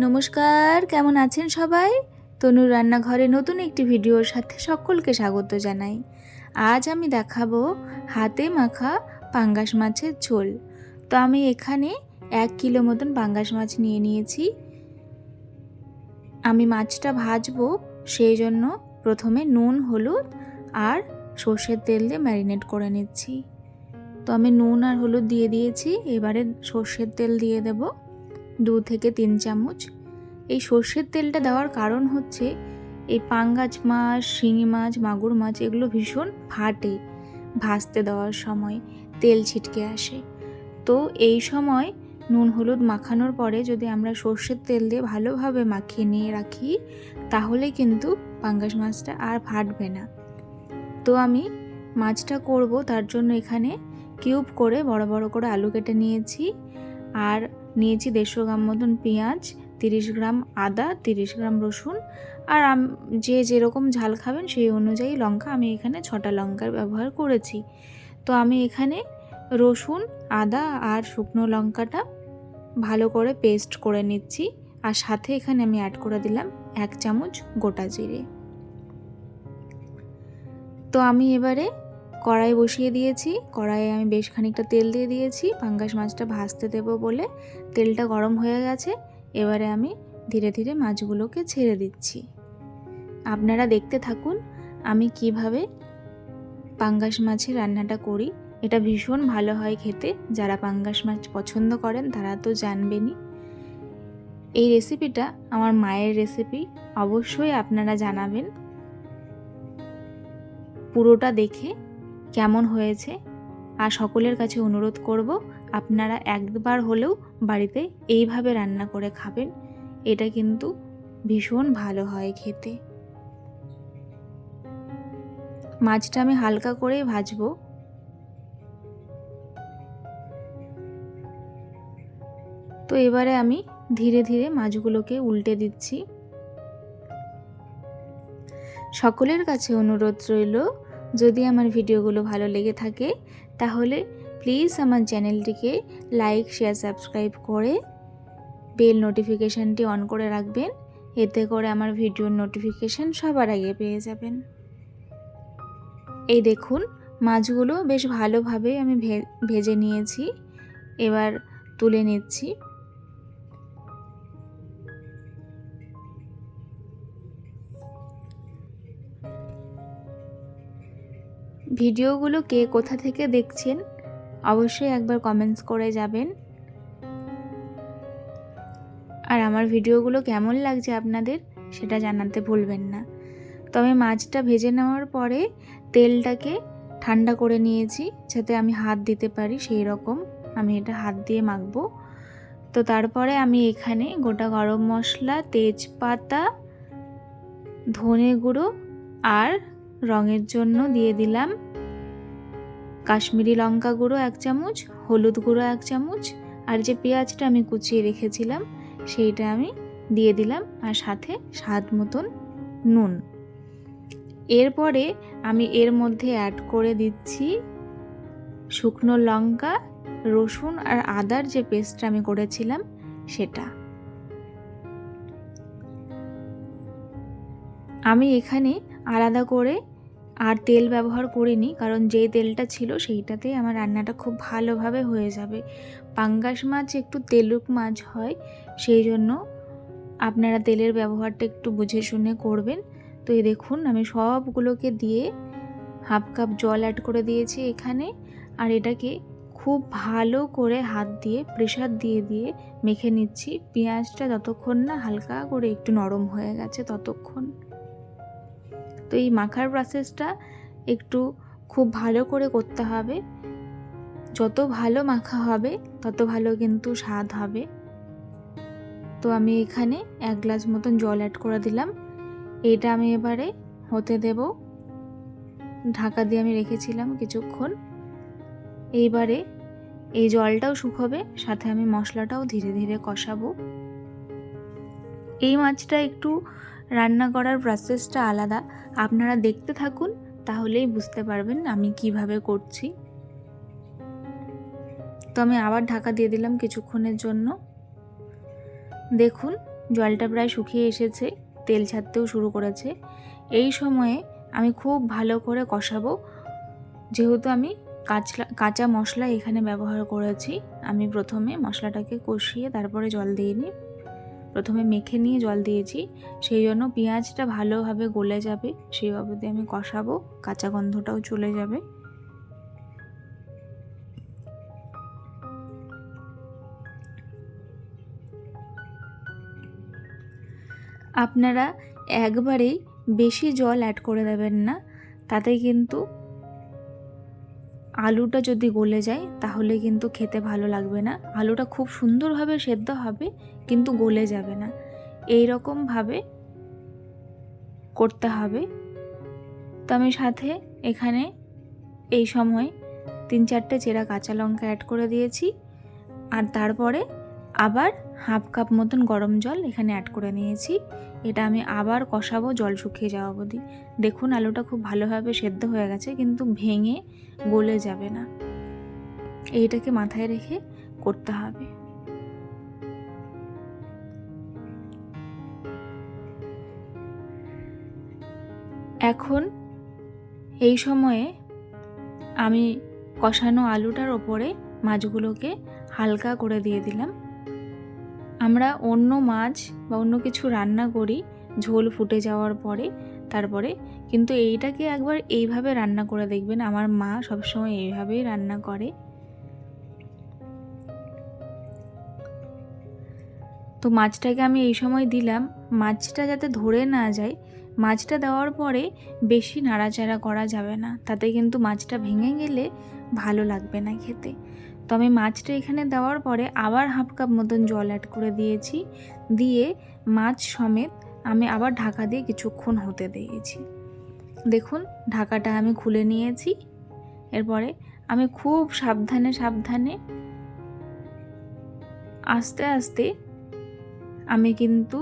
নমস্কার, কেমন আছেন সবাই? তনুর রান্নাঘরে নতুন একটি ভিডিওর সাথে সকলকে স্বাগত জানাই। আজ আমি দেখাবো হাতে মাখা পাঙ্গাস মাছের ঝোল। তো আমি এখানে এক কিলো মতন পাঙ্গাস মাছ নিয়ে নিয়েছি। আমি মাছটা ভাজবো, সেই জন্য প্রথমে নুন, হলুদ আর সর্ষের তেল দিয়ে ম্যারিনেট করে নিচ্ছি। তো আমি নুন আর হলুদ দিয়ে দিয়েছি, এবারে সর্ষের তেল দিয়ে দেবো। দু থেকে তিন চামচ। এই সর্ষের তেলটা দেওয়ার কারণ হচ্ছে, এই পাঙ্গাস মাছ, শিঙি মাছ, মাগুর মাছ, এগুলো ভীষণ ফাটে ভাজতে দেওয়ার সময়, তেল ছিটকে আসে। তো এই সময় নুন হলুদ মাখানোর পরে যদি আমরা সর্ষের তেল দিয়ে ভালোভাবে মাখিয়ে নিয়ে রাখি, তাহলে কিন্তু পাঙ্গাস মাছটা আর ফাটবে না। তো আমি মাছটা করব, তার জন্য এখানে কিউব করে বড় বড় করে আলু কেটে নিয়েছি। আর নিয়েছি দেড়শো গ্রাম মতন পেঁয়াজ, তিরিশ গ্রাম আদা, তিরিশ গ্রাম রসুন। আর যে যেরকম ঝাল খাবেন সেই অনুযায়ী লঙ্কা আমি এখানে ছটা লঙ্কার ব্যবহার করেছি। তো আমি এখানে রসুন, আদা আর শুকনো লঙ্কাটা ভালো করে পেস্ট করে নিচ্ছি। আর সাথে এখানে আমি অ্যাড করে দিলাম এক চামচ গোটা জিরে। তো আমি এবারে কড়াই বসিয়ে দিয়েছি। কড়াইয়ে আমি বেশ খানিকটা তেল দিয়ে দিয়েছি। পাঙ্গাস মাছটা ভাজতে দেব বলে তেলটা গরম হয়ে গেছে। এবারে আমি ধীরে ধীরে মাছগুলোকে ছেড়ে দিচ্ছি। আপনারা দেখতে থাকুন আমি কীভাবে পাঙ্গাস মাছের রান্নাটা করি। এটা ভীষণ ভালো হয় খেতে। যারা পাঙ্গাস মাছ পছন্দ করেন তারা তো জানবেনই। এই রেসিপিটা আমার মায়ের রেসিপি। অবশ্যই আপনারা জানাবেন। পুরোটা দেখে কেমন হয়েছে? আর সকলের কাছে অনুরোধ করব, আপনারা একবার হলেও বাড়িতে এইভাবে রান্না করে খাবেন। এটা কিন্তু ভীষণ ভালো হয় খেতে। মাছটা আমি হালকা করেই ভাজবো। তো এবারে আমি ধীরে ধীরে মাছগুলোকে উল্টে দিচ্ছি। সকলের কাছে অনুরোধ রইল যদি আমার ভিডিওগুলো ভালো লেগে থাকে, তাহলে প্লিজ আমার চ্যানেলটিকে লাইক শেয়ার সাবস্ক্রাইব করে বেল নোটিফিকেশানটি অন করে রাখবেন। এতে করে আমার ভিডিওর নোটিফিকেশান সবার আগে পেয়ে যাবেন। এই দেখুন, মাছগুলো বেশ ভালোভাবে আমি ভেজে নিয়েছি। এবার তুলে নিচ্ছি। ভিডিওগুলো কে কোথা থেকে দেখছেন, অবশ্যই একবার কমেন্টস করে যাবেন। আর আমার ভিডিওগুলো কেমন লাগছে আপনাদের, সেটা জানাতে ভুলবেন না। তবে মাছটা ভেজে নেওয়ার পরে তেলটাকে ঠান্ডা করে নিয়েছি, যাতে আমি হাত দিতে পারি সেই রকম। আমি এটা হাত দিয়ে মাখবো। তো তারপরে আমি এখানে গোটা গরম মশলা, তেজপাতা, ধনে গুঁড়ো আর রঙের জন্য দিয়ে দিলাম কাশ্মীরি লঙ্কা গুঁড়ো এক চামচ, হলুদ গুঁড়ো এক চামচ, আর যে পেঁয়াজটা আমি কুচিয়ে রেখেছিলাম সেইটা আমি দিয়ে দিলাম, আর সাথে স্বাদ মতন নুন। এরপরে আমি এর মধ্যে অ্যাড করে দিচ্ছি শুকনো লঙ্কা, রসুন আর আদার যে পেস্টটা আমি করেছিলাম সেটা। আমি এখানে আলাদা করে আর তেল ব্যবহার করিনি, কারণ যেই তেলটা ছিল সেইটাতে আমার রান্নাটা খুব ভালোভাবে হয়ে যাবে। পাঙ্গাস মাছ একটু তেলুক মাছ হয়, সেই জন্য আপনারা তেলের ব্যবহারটা একটু বুঝে শুনে করবেন। তো এই দেখুন, আমি সবগুলোকে দিয়ে হাফ কাপ জল অ্যাড করে দিয়েছি এখানে, আর এটাকে খুব ভালো করে হাত দিয়ে প্রেশার দিয়ে দিয়ে মেখে নিচ্ছি। পেঁয়াজটা যতক্ষণ না হালকা করে একটু নরম হয়ে গেছে ততক্ষণ। তো এই মাখার প্রসেসটা একটু খুব ভালো করে করতে হবে। যত ভালো মাখা হবে, তত ভালো কিন্তু স্বাদ হবে। তো আমি এখানে এক গ্লাস মতন জল অ্যাড করে দিলাম। এটা আমি এবারে হতে দেব। ঢাকা দিয়ে আমি রেখেছিলাম কিছুক্ষণ। এইবারে এই জলটাও শুকোবে, সাথে আমি মশলাটাও ধীরে ধীরে কষাবো। এই মাছটা একটু রান্না করার প্রসেসটা আলাদা। আপনারা দেখতে থাকুন, তাহলেই বুঝতে পারবেন আমি কীভাবে করছি। তো আমি আবার ঢাকা দিয়ে দিলাম কিছুক্ষণের জন্য। দেখুন, জলটা প্রায় শুকিয়ে এসেছে, তেল ছাড়তেও শুরু করেছে। এই সময়ে আমি খুব ভালো করে কষাবো। যেহেতু আমি কাঁচা কাঁচা মশলা এখানে ব্যবহার করেছি, আমি প্রথমে মশলাটাকে কষিয়ে তারপরে জল দিয়ে নিই। প্রথমে মেখে নিয়ে জল দিয়েছি, সেই জন্য পেঁয়াজটা ভালোভাবে গলে যাবে, সেই অবধি আমি কষাবো, কাঁচা গন্ধটাও চলে যাবে। আপনারা একবারেই বেশি জল অ্যাড করে দেবেন না, তাতে কিন্তু আলুটা যদি গলে যায়, তাহলে কিন্তু খেতে ভালো লাগবে না। আলুটা খুব সুন্দরভাবে সেদ্ধ হবে, কিন্তু গলে যাবে না। এই রকমভাবে করতে হবে। তো আমি সাথে এখানে এই সময় তিন চারটে চেরা কাঁচা লঙ্কা অ্যাড করে দিয়েছি। আর তারপরে আবার হাফ কাপ মতন গরম জল এখানে অ্যাড করে নিয়েছি। এটা আমি আবার কষাবো, জল শুকিয়ে যাওয়া অবধি। দেখুন, আলুটা খুব ভালোভাবে সেদ্ধ হয়ে গেছে, কিন্তু ভেঙে গলে যাবে না। এইটাকে মাথায় রেখে করতে হবে। এখন এই সময়ে আমি কষানো আলুটার ওপরে মাছগুলোকে হালকা করে দিয়ে দিলাম। আমরা অন্য মাছ বা অন্য কিছু রান্না করি, ঝোল ফুটে যাওয়ার পরে, তারপরে কিন্তু এইটাকে একবার এইভাবে রান্না করে দেখবেন। আমার মা সবসময় এইভাবেই রান্না করে। তো মাছটাকে আমি এই সময় দিলাম। মাছটা যাতে ধরে না যায়, মাছটা দেওয়ার পরে বেশি নাড়াচাড়া করা যাবে না। তাতে কিন্তু মাছটা ভেঙে গেলে ভালো লাগবে না খেতে। তো আমি মাছটা এখানে দেওয়ার পরে আবার হাফ কাপ মতন জল অ্যাড করে দিয়েছি। দিয়ে মাছ সমেত আমি আবার ঢাকা দিয়ে কিছুক্ষণ হতে দিয়েছি। দেখুন, ঢাকাটা আমি খুলে নিয়েছি। এরপরে আমি খুব সাবধানে সাবধানে আস্তে আস্তে আমি কিন্তু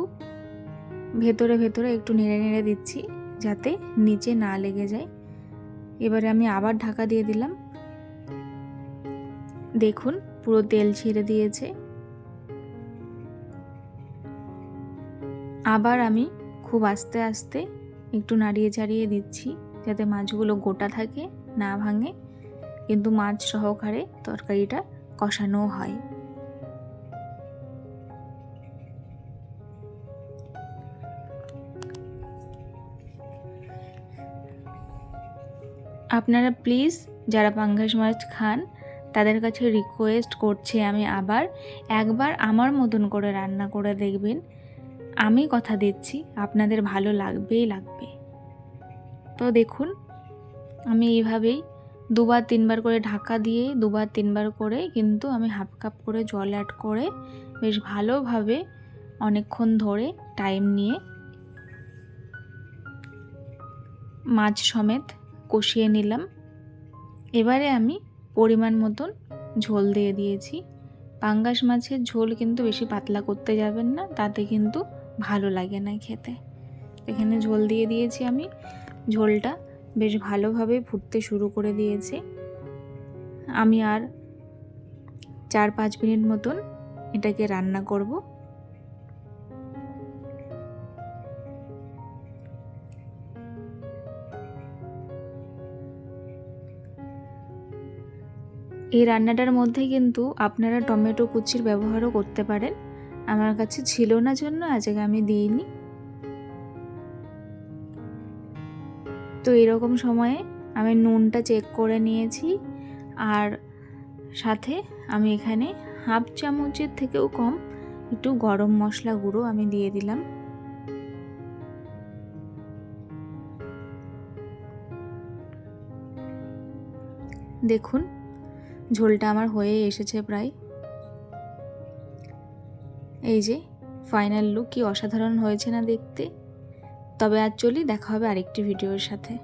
ভেতরে ভেতরে একটু নেড়ে নেড়ে দিচ্ছি যাতে নিচে না লেগে যায়। এবারে আমি আবার ঢাকা দিয়ে দিলাম। দেখুন, পুরো তেল ছেড়ে দিয়েছে। আবার আমি খুব আস্তে আস্তে একটু নাড়িয়ে চাড়িয়ে দিচ্ছি, যাতে মাছগুলো গোটা থাকে, না ভাঙে, কিন্তু মাছ সহকারে তরকারিটা কষানো হয়। আপনারা প্লিজ যারা পাঙ্গাস মাছ খান তাদের কাছে রিকোয়েস্ট করছি আমি আবার, একবার আমার মতন করে রান্না করে দেখবেন। আমি কথা দিচ্ছি, আপনাদের ভালো লাগবেই লাগবে। তো দেখুন, আমি এইভাবেই দুবার তিনবার করে ঢাকা দিয়ে দুবার তিনবার করে কিন্তু আমি হাফ কাপ করে জল অ্যাড করে বেশ ভালোভাবে অনেকক্ষণ ধরে টাইম নিয়ে মাছ সমেত কষিয়ে নিলাম। এবারে আমি পরিমাণ মতন ঝোল দিয়ে দিয়েছি। পাঙ্গাস মাছের ঝোল কিন্তু বেশি পাতলা করতে যাবেন না, তাতে কিন্তু ভালো লাগে না খেতে। এখানে ঝোল দিয়ে দিয়েছি আমি। ঝোলটা বেশ ভালোভাবে ফুটতে শুরু করে দিয়েছে। আমি আর চার পাঁচ মিনিট মতন এটাকে রান্না করব। এই রান্নাটার মধ্যে কিন্তু আপনারা টমেটো কুচির ব্যবহারও করতে পারেন। আমার কাছে ছিল না জন্য আজকে আমি দিইনি। তো এরকম সময়ে আমি নুনটা চেক করে নিয়েছি আর সাথে আমি এখানে হাফ চামচের থেকেও কম একটু গরম মশলা গুঁড়ো আমি দিয়ে দিলাম। দেখুন ঝোলটা আমার হয়ে এসেছে প্রায়। এই যে ফাইনাল লুক কি অসাধারণ হয়েছে না দেখতে? তবে আর চলি দেখা হবে আরেকটি ভিডিওর সাথে।